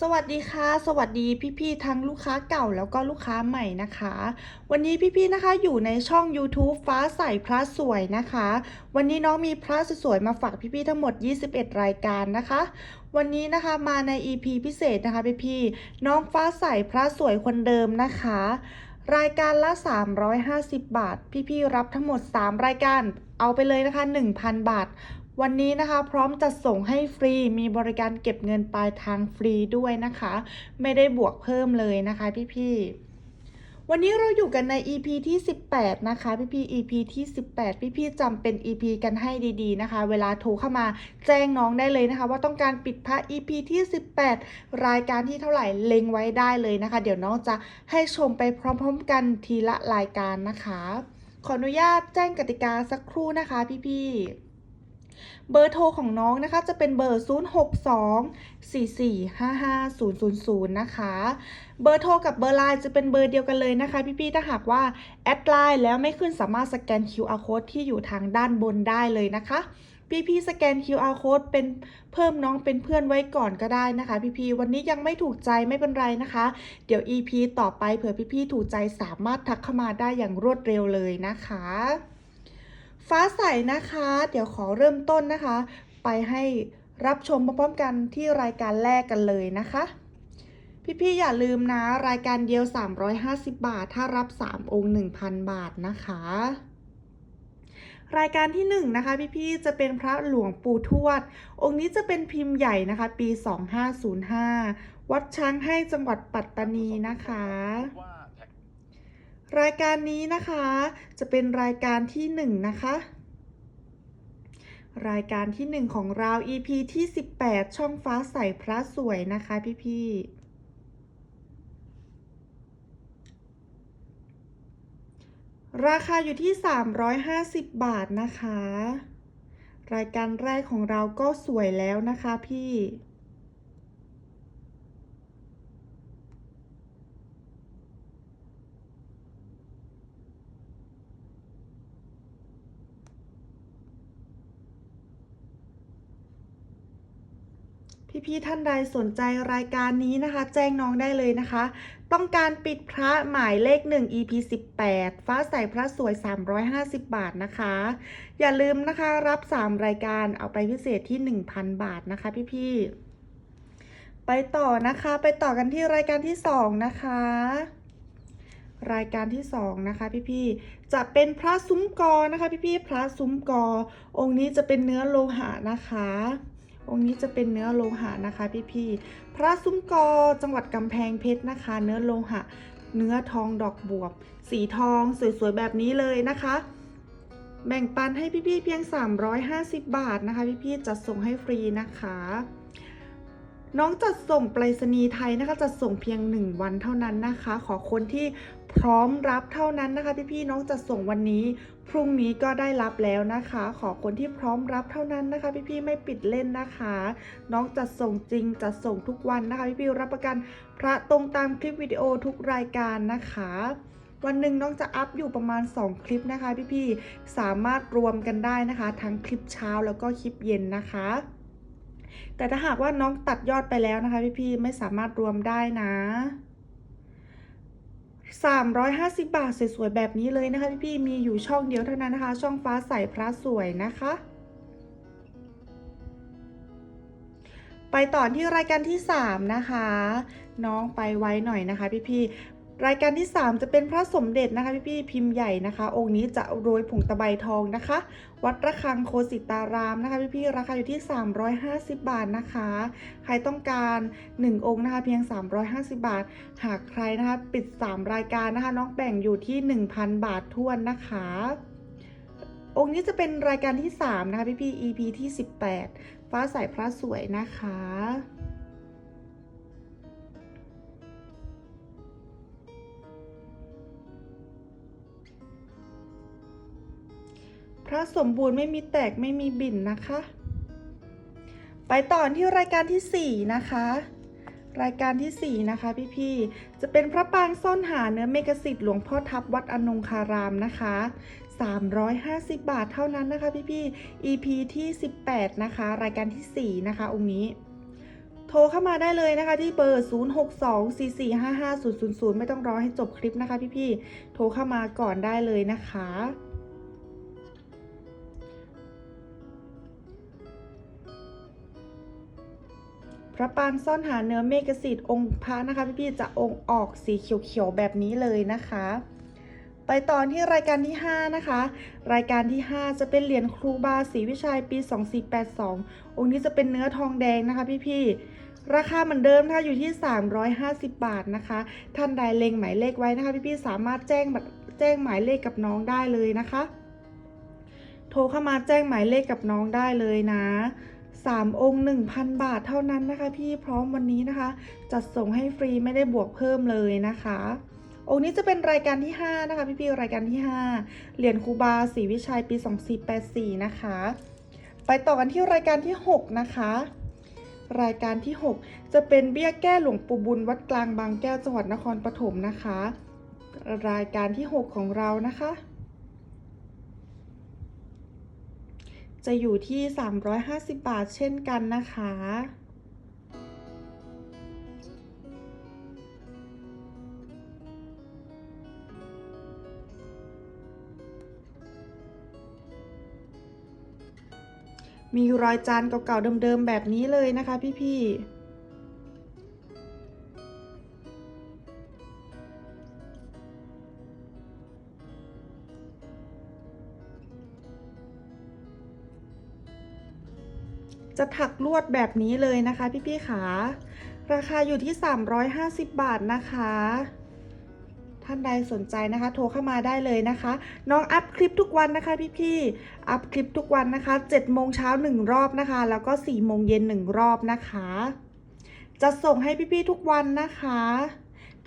สวัสดีค่ะ สวัสดีพี่ๆทั้งลูกค้าเก่าแล้วก็ลูกค้าใหม่นะคะ วันนี้พี่ๆนะคะอยู่ในช่อง YouTube ฟ้าใสพระสวยนะคะ วันนี้น้องมีพระสวยๆมาฝากพี่ๆทั้งหมด 21 รายการนะคะ วันนี้นะคะมาใน EP พิเศษนะคะพี่ๆน้องฟ้าใสพระสวยคนเดิมนะคะ รายการละ 350 บาท พี่ๆรับทั้งหมด 3 รายการเอาไปเลยนะคะ 1,000 บาท วันนี้นะคะพร้อมจัดส่งให้ฟรีมีบริการเก็บเงินปลายทางฟรีด้วยนะคะ ไม่ได้บวกเพิ่มเลยนะคะพี่ๆวันนี้เราอยู่กันใน EP ที่ 18 นะคะ พี่ๆ EP ที่ 18 พี่ๆจำเป็น EP กันให้ดีๆนะคะ เวลาโทรเข้ามาแจ้งน้องได้เลยนะคะ ว่าต้องการปิดพระ EP ที่ 18 รายการที่เท่าไหร่เล็งไว้ได้เลยนะคะ เดี๋ยวน้องจะให้ชมไปพร้อมๆ กันทีละรายการนะคะ ขออนุญาตแจ้งกติกาสักครู่นะคะ พี่ๆ เบอร์โทรของน้องนะคะ จะเป็นเบอร์ 0624455000 นะคะ เบอร์โทรกับเบอร์ไลน์จะเป็นเบอร์เดียวกันเลยนะคะ พี่ๆ ถ้าหากว่าแอดไลน์แล้วไม่ขึ้นสามารถสแกน QR code ที่อยู่ทางด้านบนได้เลยนะคะพี่ๆสแกน QR code เป็นเพิ่มน้องเป็นเพื่อนไว้ก่อนก็ได้นะคะ พี่ๆวันนี้ยังไม่ถูกใจไม่เป็นไรนะคะ เดี๋ยว EP ต่อไปเผื่อพี่ๆถูกใจสามารถทักเข้ามาได้อย่างรวดเร็วเลยนะคะ ฟ้าใสนะคะ เดี๋ยวขอเริ่มต้นนะคะ ไปให้รับชมพร้อมๆกันที่รายการแรกกันเลยนะคะ พี่ๆอย่าลืมนะ รายการเดียว 350 บาท ถ้ารับ 3 องค์ 1,000 บาทนะคะ รายการที่1นะคะ พี่ๆจะเป็นพระหลวงปู่ทวด องค์นี้จะเป็นพิมพ์ใหญ่นะคะ ปี 2505 วัดช้างให้จังหวัดปัตตานีนะคะ รายการนี้นะคะ จะเป็นรายการที่หนึ่งนะคะ รายการที่หนึ่งของเรา EP ที่ 18 ช่องฟ้าใสพระสวยนะคะพี่ๆราคาอยู่ที่ 350 บาทนะคะ รายการแรกของเราก็สวยแล้วนะคะพี่ พี่ๆท่านใดสนใจรายการนี้นะคะ แจ้งน้องได้เลยนะคะ ต้องการปิดพระหมายเลข 1 EP 18 ฟ้าใสพระสวย 350 บาทนะคะ อย่าลืมนะคะรับ 3 รายการเอาไปพิเศษที่ 1,000 บาทนะคะพี่ๆไปต่อนะคะไปต่อกันที่รายการที่ 2 นะคะรายการที่ 2 นะคะ พี่ๆ จะเป็นพระซุ้มกอนะคะ พี่ๆ พระซุ้มกอ องค์นี้จะเป็นเนื้อโลหะนะคะ องค์นี้จะเป็นเนื้อโลหะนะคะพี่ๆพระซุ้มกอจังหวัดกำแพงเพชรนะคะ เนื้อโลหะ เนื้อทองดอกบวบ สีทองสวยๆแบบนี้เลยนะคะ แบ่งปันให้พี่ๆเพียง 350 บาทนะคะ พี่ๆจัดส่งให้ฟรีนะคะน้องจัดส่งไปรษณีย์ไทยนะคะจัดส่งเพียง 1 วันเท่านั้นนะคะ ขอคนที่ พร้อมรับเท่านั้นนะคะ พี่ๆน้องจัดส่งวันนี้พรุ่งนี้ก็ได้รับแล้วนะคะ ขอคนที่พร้อมรับเท่านั้นนะคะ พี่ๆไม่ปิดเล่นนะคะ น้องจัดส่งจริงจัดส่งทุกวันนะคะพี่ๆรับประกันพระตรงตามคลิปวิดีโอทุกรายการนะคะ วันหนึ่งน้องจะอัพอยู่ประมาณ 2 คลิปนะคะ พี่ๆสามารถรวมกันได้นะคะ ทั้งคลิปเช้าแล้วก็คลิปเย็นนะคะแต่ถ้าหากว่าน้องตัดยอดไปแล้วนะคะ พี่ๆไม่สามารถรวมได้นะ 350 บาทสวยๆแบบนี้เลยนะคะพี่ๆมีอยู่ช่องเดียวเท่านั้นนะคะ ช่องฟ้าใสพระสวยนะคะ ไปต่อที่รายการที่ 3 นะคะ น้องไปไว้หน่อยนะคะ พี่ๆ รายการที่ 3 จะเป็นพระสมเด็จนะคะพี่ๆพิมพ์ใหญ่นะคะ องค์นี้จะโรยผงตะไบทองนะคะ วัดระฆังโคสิตารามนะคะพี่ๆราคาอยู่ที่ 350 บาทนะคะ ใครต้องการ 1 องค์นะคะเพียง 350 บาท หากใครนะคะปิด 3 รายการนะคะ น้องแบ่งอยู่ที่ 1,000 บาททวนนะคะองค์นี้จะเป็นรายการที่ 3 นะคะพี่ๆ EP ที่ 18 ฟ้าใสพระสวยนะคะ ระสมบูรณ์ไม่มีแตกไม่มีบิ่นนะคะ ไปต่อที่รายการที่ 4 นะคะ รายการที่ 4 นะคะพี่ๆจะเป็นพระปางซ่อนหาเนื้อเมกสิทธิ์หลวงพ่อทับวัดอนงคารามนะคะ 350 บาทเท่านั้นนะคะพี่ๆ EP ที่ 18 นะคะ รายการที่ 4 นะคะ องค์นี้โทรเข้ามาได้เลยนะคะที่เบอร์ 0624455000 ไม่ต้องรอให้จบคลิปนะคะพี่ๆ โทรเข้ามาก่อนได้เลยนะคะ พระปางซ่อนหาเนื้อเมฆสิทธิ์องค์พระนะคะพี่ๆจะองค์ออกสีเขียวๆแบบนี้เลยนะคะ ไปต่อที่รายการที่ 5 นะคะ รายการที่ 5 จะเป็นเหรียญครูบาศรีวิชัยปี 2482 องค์นี้จะเป็นเนื้อทองแดงนะคะพี่ๆราคาเหมือนเดิมนะคะอยู่ที่ 350 บาทนะคะ ท่านใดเล็งหมายเลขไว้นะคะพี่ๆสามารถแจ้งบัตรแจ้งหมายเลขกับน้องได้เลยนะคะ โทรเข้ามาแจ้งหมายเลขกับน้องได้เลยนะ 3 องค์ 1,000 บาทเท่านั้นนะคะพี่พร้อมวันนี้นะคะ จัดส่งให้ฟรีไม่ได้บวกเพิ่มเลยนะคะ องค์นี้จะเป็นรายการที่ 5 นะคะ พี่ๆรายการที่ 5 เหรียญคูบาศรีวิชัยปี 2484 นะคะ ไปต่อกันที่รายการที่ 6 นะคะ รายการที่ 6 จะเป็นเบี้ยแก้หลวงปู่บุญวัดกลางบางแก้วจังหวัดนครปฐมนะคะ รายการที่ 6 ของเรานะคะ จะอยู่ที่ 350 บาทเช่นกันนะคะ มีรอยจานเก่าๆเดิมๆแบบนี้เลยนะคะพี่ๆ ถักลวดแบบนี้เลยนะคะพี่ๆขาราคาอยู่ที่ 350 บาทนะคะท่านใดสนใจนะคะ โทรเข้ามาได้เลยนะคะ น้องอัพคลิปทุกวันนะคะ พี่ๆอัพคลิปทุกวันนะคะ7โมงเช้า1รอบนะคะ แล้วก็4โมงเย็น1รอบนะคะ จะส่งให้พี่ๆทุกวันนะคะ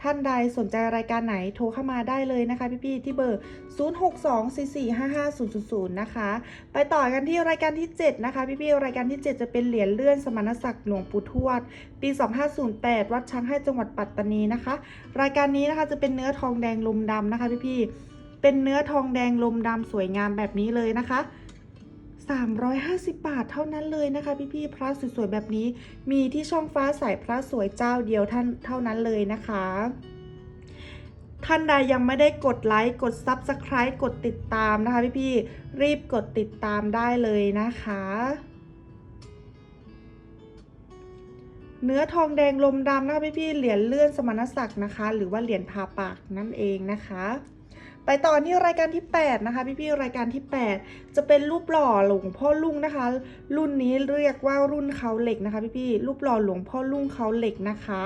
ท่านใดสนใจรายการไหนโทรเข้ามาได้เลยนะคะพี่ๆที่เบอร์ 0624455000 นะคะ ไปต่อกันที่รายการที่ 7 นะคะ พี่ๆรายการที่ 7 จะเป็นเหรียญเลื่อนสมณศักดิ์หลวงปู่ทวด ปี 2508 วัดช้างให้จังหวัดปัตตานีนะคะ รายการนี้นะคะจะเป็นเนื้อทองแดงลมดำนะคะพี่ๆเป็นเนื้อทองแดงลมดำสวยงามแบบนี้เลยนะคะ 350 บาทเท่านั้นเลยนะคะ พี่ๆพระสวยๆแบบนี้มีที่ช่องฟ้าใสพระสวยเจ้าเดียวท่านเท่านั้นเลยนะคะ ท่านใดยังไม่ได้กดไลค์กด Subscribe กดติดตามนะคะ พี่ๆรีบกดติดตามได้เลยนะคะ เนื้อทองแดงลมดำนะคะพี่ๆเหรียญเลื่อนสมณศักดิ์นะคะ หรือว่าเหรียญพาปากนั่นเองนะคะ ไปต่อที่รายการที่ 8 นะคะ พี่ๆรายการที่ 8 จะเป็นรูปหล่อหลวงพ่อลุงนะคะ รุ่นนี้เรียกว่ารุ่นเขาเหล็กนะคะ พี่ๆรูปหล่อหลวงพ่อลุงเขาเหล็กนะคะ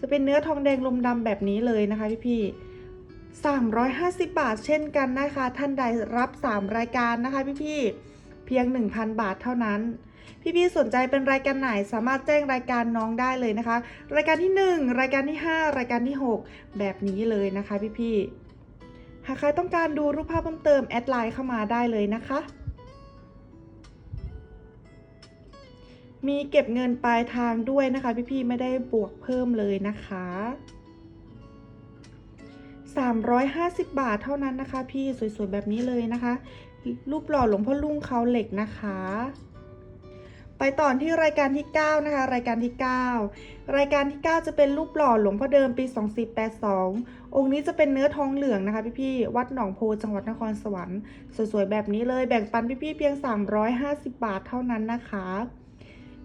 จะเป็นเนื้อทองแดงลมดำแบบนี้เลยนะคะ พี่ๆ350 บาทเช่นกันนะคะ ท่านใดรับ 3 รายการนะคะพี่ๆเพียง 1,000 บาทเท่านั้น พี่ๆสนใจเป็นรายการไหนสามารถแจ้งรายการน้องได้เลยนะคะ รายการที่ 1 รายการที่ 5 รายการที่ 6 แบบนี้เลยนะคะพี่ๆากใครต้องการดูรูปภาพเพิ่มเติมแอดไลน์เข้ามาได้เลยนะคะ มีเก็บเงินปลายทางด้วยนะคะพี่ๆไม่ได้บวกเพิ่มเลยนะคะ 350 บาทเท่านั้นนะคะ พี่สวยๆแบบนี้เลยนะคะ รูปหล่อหลวงพ่อลุงเขาเหล็กนะคะ ไปต่อที่รายการที่ 9 นะคะ รายการที่ 9 รายการที่ 9 จะเป็นรูปหล่อหลวงพ่อเดิมปี 2482 องค์นี้จะเป็นเนื้อทองเหลืองนะคะพี่ๆวัดหนองโพจังหวัดนครสวรรค์สวยๆแบบนี้เลยแบ่งปันพี่ๆเพียง 350 บาทเท่านั้นนะคะ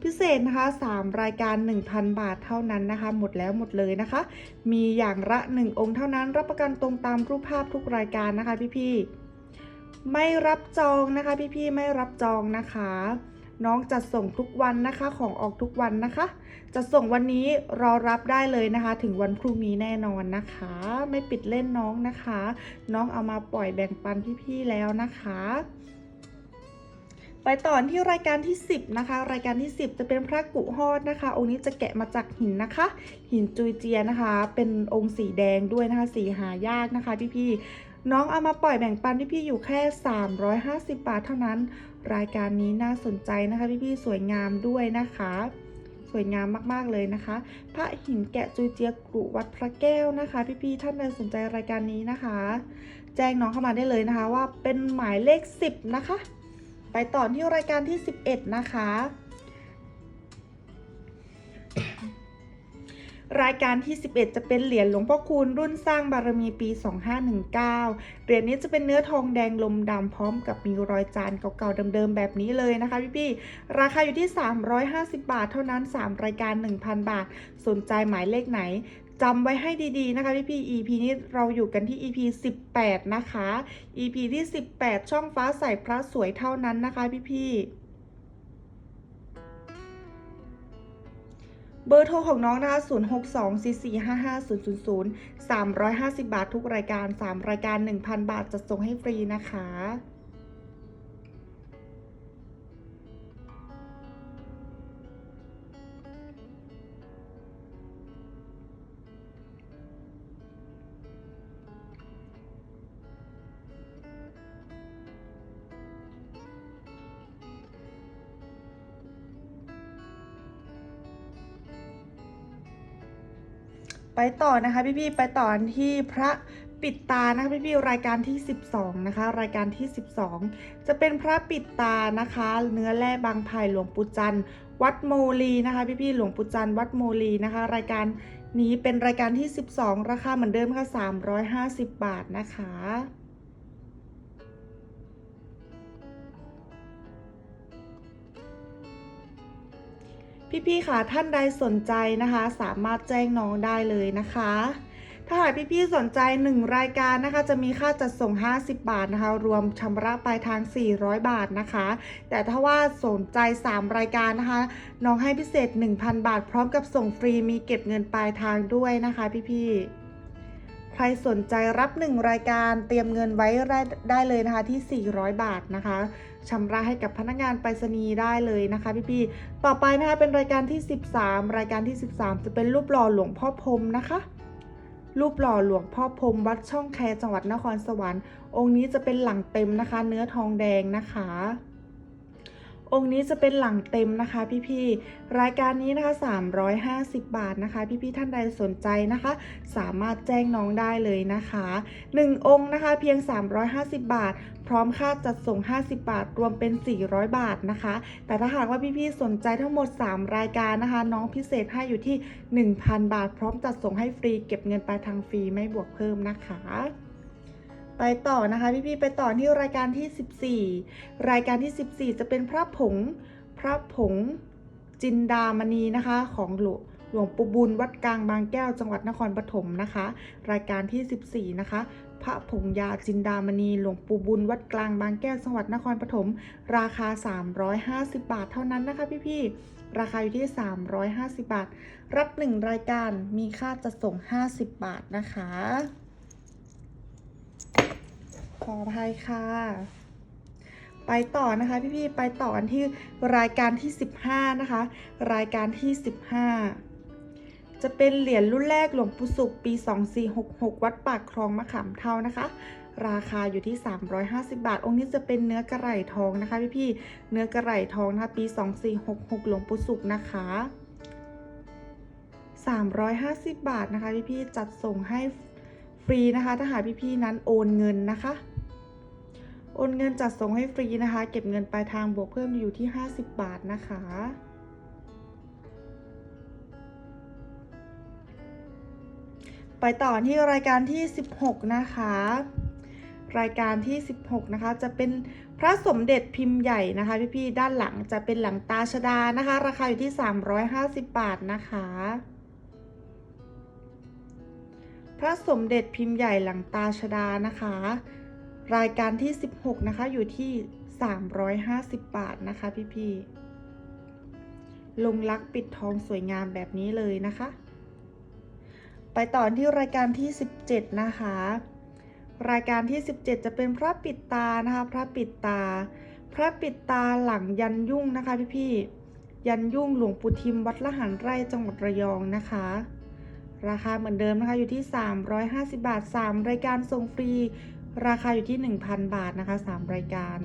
พิเศษนะคะ 3 รายการ 1,000 บาทเท่านั้นนะคะ หมดแล้วหมดเลยนะคะ มีอย่างละ 1 องค์เท่านั้นรับประกันตรงตามรูปภาพทุกรายการนะคะพี่ๆไม่รับจองนะคะพี่ๆไม่รับจองนะคะ น้องจัดส่งทุกวันนะคะของออกทุกวันนะคะจะส่งวันนี้รอรับได้เลยนะคะ ถึงวันพรุ่งนี้แน่นอนนะคะ ไม่ปิดเล่นน้องนะคะ น้องเอามาปล่อยแบ่งปันพี่ๆแล้วนะคะ ไปต่อที่รายการที่ 10 นะคะ รายการที่ 10 จะเป็นพระกุฮอดนะคะ องค์นี้จะแกะมาจากหินนะคะ หินจุยเจียนะคะ เป็นองค์สีแดงด้วยนะคะ สีหายากนะคะพี่ๆ น้องเอามาปล่อยแบ่งปันพี่ๆอยู่แค่ 350 บาทเท่านั้น รายการนี้น่าสนใจนะคะพี่ๆสวยงามด้วยนะคะ สวยงามมากๆเลยนะคะ พระหินแกะจุยเจียกรุวัดพระแก้วนะคะ พี่ๆท่านใดสนใจรายการนี้นะคะ แจ้งน้องเข้ามาได้เลยนะคะว่าเป็นหมายเลข 10 นะคะ ไปต่อที่รายการที่ 11 นะคะ รายการที่ 11 จะเป็นเหรียญหลวงพ่อคูณรุ่นสร้างบารมีปี 2519 เหรียญนี้จะเป็นเนื้อทองแดงลมดำพร้อมกับมีรอยจานเก่าๆเดิมๆแบบนี้เลยนะคะพี่ๆ ราคาอยู่ที่ 350 บาทเท่านั้น 3 รายการ 1,000 บาท สนใจหมายเลขไหนจำไว้ให้ดีๆนะคะพี่พี่ EP นี้เราอยู่กันที่ EP 18 นะคะ EP ที่ 18 ช่องฟ้าใสพระสวยเท่านั้นนะคะพี่พี่ เบอร์โทรของน้องนะคะ0624455000 350 บาททุกรายการ 3 รายการ 1,000 บาทจะส่งให้ฟรีนะคะ ไปต่อนะคะพี่ๆไปต่อที่พระปิดตานะคะพี่ๆรายการที่ 12 นะคะ รายการที่ 12 จะเป็นพระปิดตานะคะ เนื้อแร่บางไผ่หลวงปู่จันทร์วัดโมลีนะคะ พี่ๆหลวงปู่จันทร์วัดโมลีนะคะ รายการนี้เป็นรายการที่ 12 ราคาเหมือนเดิมค่ะ350 บาทนะคะ พี่ๆค่ะท่านใดสนใจนะคะ สามารถแจ้งน้องได้เลยนะคะ ถ้าหากพี่ๆสนใจ 1 รายการนะคะ จะมีค่าจัดส่ง 50 บาทนะคะ รวมชำระปลายทาง 400 บาทนะคะ แต่ถ้าว่าสนใจ 3 รายการนะคะ น้องให้พิเศษ 1,000 บาท พร้อมกับส่งฟรีมีเก็บเงินปลายทางด้วยนะคะ พี่ๆ ใครสนใจรับ 1 รายการเตรียมเงินไว้ได้ไดเลยนะคะที่ 400 บาทนะคะชำระให้กับพนักงานไปรษณีย์ได้เลยนะคะพี่ๆต่อไปนะคะเป็นรายการที่ 13 รายการที่ 13 จะเป็นรูปหล่อหลวงพ่อพรมนะคะรูปหล่อหลวงพ่อพรมวัดช่องแคจังหวัดนครสวรรค์ องค์นี้จะเป็นหลังเต็มนะคะ เนื้อทองแดงนะคะ องค์นี้จะเป็นหลังเต็มนะคะ พี่ๆ รายการนี้นะคะ 350 บาทนะคะ พี่ๆ ท่านใดสนใจนะคะ สามารถแจ้งน้องได้เลยนะคะ 1 องค์นะคะ เพียง 350 บาท พร้อมค่าจัดส่ง 50 บาท รวมเป็น 400 บาทนะคะ แต่ถ้าหากว่าพี่ๆ สนใจทั้งหมด 3 รายการนะคะ น้องพิเศษให้อยู่ที่ 1,000 บาท พร้อมจัดส่งให้ฟรี เก็บเงินปลายทางฟรีไม่บวกเพิ่มนะคะ ไปต่อนะคะพี่ๆไปต่อที่รายการที่ 14 รายการที่ 14 จะเป็นพระผง พระผงจินดามณีนะคะของหลวงหลวงปู่บุญวัดกลางบางแก้วจังหวัดนครปฐมนะคะ รายการที่ 14 นะคะ พระผงยาจินดามณีหลวงปู่บุญวัดกลางบางแก้วจังหวัดนครปฐมราคา 350 บาทเท่านั้นนะคะพี่ๆราคาอยู่ที่ 350 บาท รับ 1 รายการมีค่าจะส่ง 50 บาทนะคะ ขออภัยค่ะ ไปต่อนะคะพี่ๆไปต่อกันที่รายการที่ 15 นะคะ รายการที่ 15 จะเป็นเหรียญรุ่นแรกหลวงปู่สุขปี 2466 วัดปากคลองมะขามเท่านะคะราคาอยู่ที่ 350 บาท องค์นี้จะเป็นเนื้อกระไหล่ทองนะคะ พี่ๆเนื้อกระไหล่ทองนะคะปี 2466 หลวงปู่สุขนะคะ 350 บาทนะคะ พี่ๆจัดส่งให้ฟรีนะคะ ถ้าหากพี่ๆนั้นโอนเงินนะคะ โอนเงินจัดส่งให้ฟรีนะคะ เก็บเงินปลายทางบวกเพิ่มอยู่ที่ 50 บาทนะคะ ไปต่อที่รายการที่ 16 นะคะ รายการที่ 16 นะคะ จะเป็นพระสมเด็จพิมพ์ใหญ่นะคะ พี่ๆ ด้านหลังจะเป็นหลังตาชดานะคะ ราคาอยู่ที่ 350 บาทนะคะพระสมเด็จพิมพ์ใหญ่หลังตาชดานะคะ รายการที่ 16 นะคะ อยู่ที่ 350 บาทนะคะพี่ๆลงลักปิดทองสวยงามแบบนี้เลยนะคะ ไปต่อที่รายการที่ 17 นะคะ รายการที่ 17 จะเป็นพระปิดตานะคะ พระปิดตา พระปิดตาหลังยันยุ่งนะคะพี่ๆยันยุ่งหลวงปู่ทิมวัดละหันไร่จังหวัดระยองนะคะราคาเหมือนเดิมนะคะอยู่ที่ 350 บาท 3 รายการส่งฟรี ราคาอยู่ที่ 1,000 บาทนะคะ 3 รายการ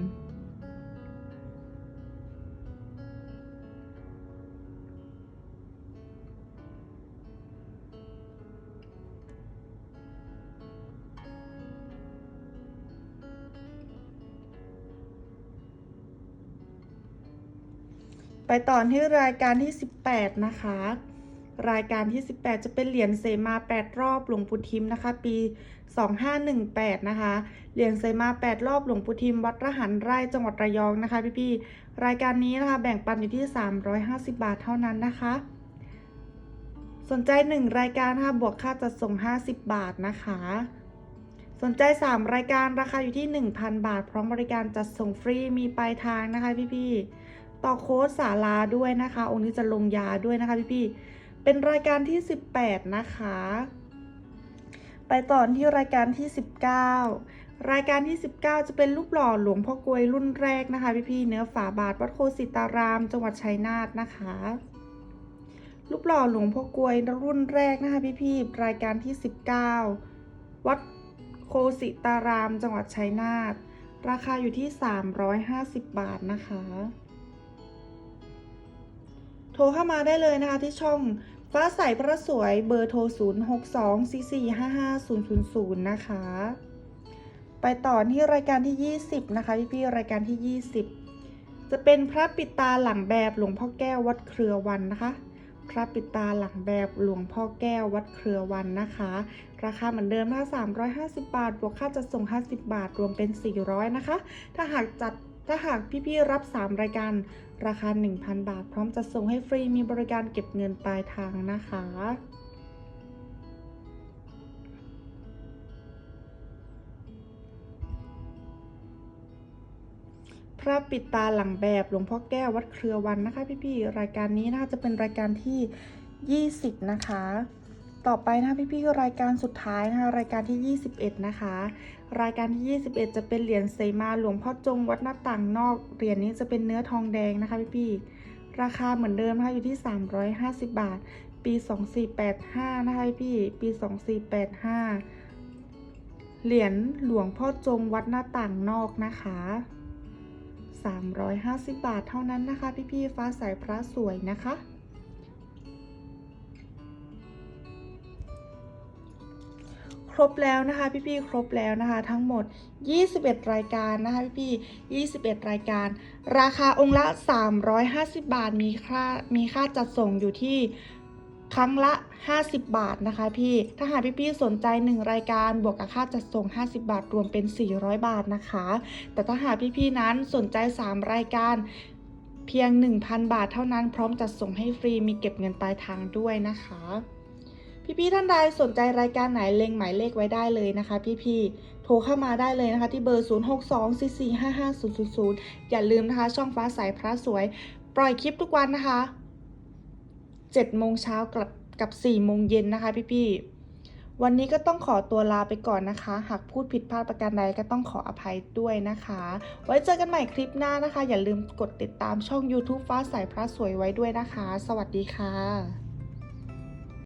ไปต่อที่รายการที่ 18 นะคะ รายการที่ 18 จะเป็นเหรียญเสมา 8 รอบหลวงปู่ทิมนะคะ ปี 2518 นะคะ เหรียญเสมา 8 รอบหลวงปู่ทิม วัดระหันไร่จังหวัดระยองนะคะ พี่ๆ รายการนี้นะคะ แบ่งปันอยู่ที่ 350 บาทเท่านั้นนะคะ สนใจ 1 รายการนะคะบวกค่าจัดส่ง 50 บาทนะคะ สนใจ 3 รายการราคาอยู่ที่ 1,000 บาท พร้อมบริการจัดส่งฟรี มีปลายทางนะคะ พี่ๆ ต่อโค้ดสาลาด้วยนะคะ องค์นี้จะลงยาด้วยนะคะ พี่ๆ เป็นรายการที่ 18 นะคะ ไปต่อที่รายการที่ 19 รายการที่ 19 จะเป็นรูปหล่อหลวงพ่อกลวยรุ่นแรกนะคะพี่ๆเนื้อฝาบาทวัดโคสิตาราม จังหวัดชัยนาทนะคะรูปหล่อหลวงพ่อกลวยรุ่นแรกนะคะพี่ๆรายการที่ 19 วัดโคสิตาราม จังหวัดชัยนาทราคาอยู่ที่ 350 บาทนะคะ โทรเข้ามาได้เลยนะคะที่ช่องฟ้าใสพระสวยเบอร์โทร 0 6 2 4 4 5 5 0 0 0 นะคะ ไปต่อที่รายการที่ 20 นะคะ พี่ๆ รายการที่ 20 จะเป็นพระปิดตาหลังแบบหลวงพ่อแก้ววัดเครือวันนะคะ พระปิดตาหลังแบบหลวงพ่อแก้ววัดเครือวันนะคะ ราคาเหมือนเดิมนะคะ350 บาท บวกค่าจัดส่ง 50 บาท รวมเป็น 400 นะคะ ถ้าหากจัด ถ้าหากพี่ๆรับ 3 รายการราคา 1,000 บาท พร้อมจัดส่งให้ฟรีมีบริการเก็บเงินปลายทางนะคะ พระปิดตาหลังแบบหลวงพ่อแก้ววัดเครือวันนะคะ พี่ๆรายการนี้นะคะจะเป็นรายการที่ 20 นะคะต่อไปนะคะพี่ๆรายการสุดท้ายนะคะรายการที่ 21 นะคะ รายการที่ 21 จะเป็นเหรียญเสมาหลวงพ่อจงวัดหน้าต่างนอก เหรียญนี้จะเป็นเนื้อทองแดงนะคะพี่ๆราคาเหมือนเดิมนะคะอยู่ที่ 350 บาท ปี 2485 นะคะพี่ปี 2485 เหรียญหลวงพ่อจงวัดหน้าต่างนอกนะคะ 350 บาทเท่านั้นนะคะ พี่ๆฟ้าใสพระสวยนะคะ รบแล้วนะคะพี่ๆครบแล้วนะคะ ทั้งหมด 21 รายการนะคะพี่ๆ21 รายการ ราคาองค์ละ 350 บาทมีค่ามีค่าจัดส่งอยู่ที่ครั้งละ 50 บาทนะคะพี่ ถ้าหากพี่ๆสนใจ 1 รายการบวกกับค่าจัดส่ง 50 บาท รวมเป็น 400 บาทนะคะ แต่ถ้าหากพี่ๆนั้นสนใจ 3 รายการเพียง 1,000 บาทเท่านั้นพร้อมจัดส่งให้ฟรีมีเก็บเงินปลายทางด้วยนะคะ พี่ๆท่านใดสนใจรายการไหนเล็งหมายเลขไว้ได้เลยนะคะ พี่ๆโทรเข้ามาได้เลยนะคะ ที่เบอร์ 0624455000 อย่าลืมนะคะ ช่องฟ้าใสพระสวย ปล่อยคลิปทุกวันนะคะ7โมงเช้ากับกับ4โมงเย็นนะคะพี่ๆวันนี้ก็ต้องขอตัวลาไปก่อนนะคะ หากพูดผิดพลาดประการใดก็ต้องขออภัยด้วยนะคะ ไว้เจอกันใหม่คลิปหน้านะคะ อย่าลืมกดติดตามช่อง YouTube ฟ้าใสพระสวยไว้ด้วยนะคะ สวัสดีค่ะ